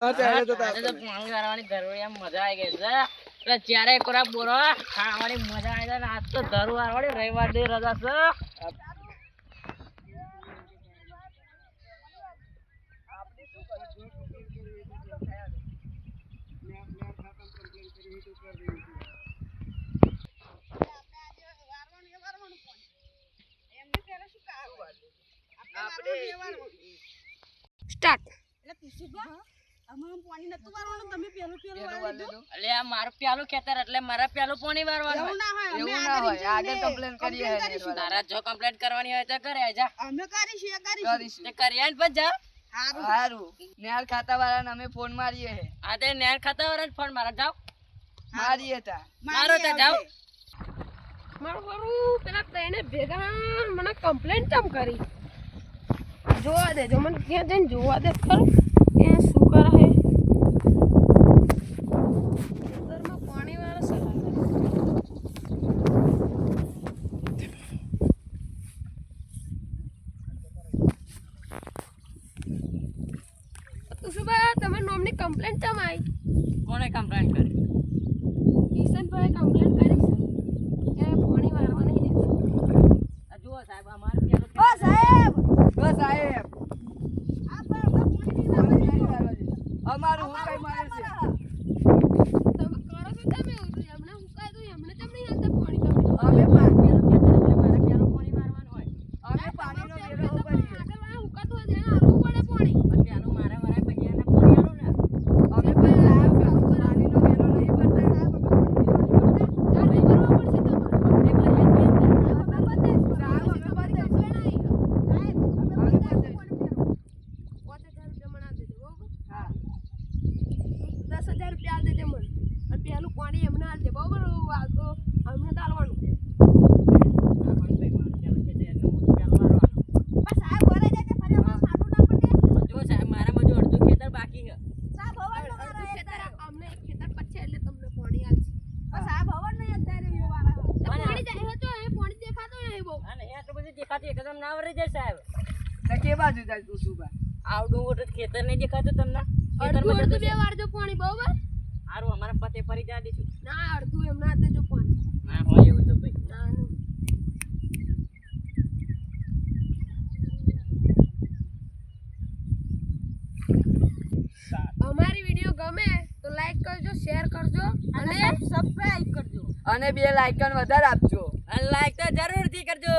પાણી વાળવાની મજા આવી ગઈ છે. એટલે ચારે કોરા બોરો ખાવાની મજા આવી જાય ને આજ તો ધરું વાળવાની રવિવારની રજા છે. સ્ટાર્ટ. એટલે આ મારું પ્યાલું ખેતર એટલે મારા પ્યાલું પાણી વાળવાનું હોય. એવું ના હોય. આગળ કમ્પ્લેન કરીએ તારા જો કમ્પ્લેટ કરવાની હોય તો કરે જા. કરીશું તે કરી આવીને પછી જા. સારું નેહાલ ખાતા વાળાને અમે ફોન મારીએ હે. આ તે નેર ખાતા વાળા ફોન મારા જાવ મારીએ તા. મારો તો જાવ મારું મારું પેલા તઈને ભેગા મને કમ્પ્લેન ચમ કરી? જોવા દે જો મને ત્યાં જઈને જોવા દે ખરું એ શું કરે હે ખેતરમાં પાણી વાળા સલાહ કુશુભા તમે નોમની કમ્પ્લેન આવી કોને કમ્પ્લેન કરી? કિશનભાઈ કમ્પ્લેન કરી છે. કે પાણી વાળવા નહીં દેતા. આ જુઓ સાહેબ અમારું ઓ સાહેબ! ઓ સાહેબ! અમારું હું કઈ મારે છે તમે કરો છો તમે એવું તો એમને હુકાય તો એમને કેમ નહીં આવતા પાણી તમે અમે પા- પ્યાલું ખેતર એટલે મારે પ્યાલું પાણી મારવાનું હોય અમે પાણીનો તમારે વેરો તો ભરીએ આગળ વાળા હુકાતું હોય તેને આપવું પડે પાણી પણ પ્યાલું મારે મારે પછી એને પાણી આલું ને અમે પણ સાહેબ પાણીનો વેરો નહીં ભરતા ચાલુ કરવા પડશે તમારે અમને કરીએ છીએ ને. સાહેબ અમે ભરતા અમે બતાવીશું. અમે ભરતા પાંચ હજાર રૂપિયા મને આપી દેજો બરોબર હા દસ હજાર રૂપિયા આલ દેજો મને. અને પેલું પાણી એમને આપજે બરોબર? આ તો અમને તો આલવાનું. આ પણ ભાઈ મારું પ્યાલું ખેતર એટલે હું જ પ્યાલું વાળવાનું. પણ જો સાહેબ મારા બાજુ અડધું ખેતર બાકી છે. અડધું ખેતર અમને ખેતર પછી એટલે તમને પાણી આલશે તો પાણી જાય તો એ પાણી દેખાતું બહુ. અને એ બધું દેખાતું એકદમ ના વળી જાય સાહેબ. કે બાજુ જાય તું શું આવડું મોટું ખેતર નહીં દેખાતું તમને? અડધું અડધું બે વાર જો પાણી બરોબર? હારું અમારા પતે ફરી જા દઈશું. ના અડધું એમ ના દેજો પાણી. ના હોય એવું તો ભાઈ ના અમારી વીડિયો ગમે તો લાઈક કરજો શેર કરજો અને સબસ્ક્રાઇબ કરજો. અને બે લાઇકન વધારે આપજો. અને લાઈક તો જરૂરથી કરજો.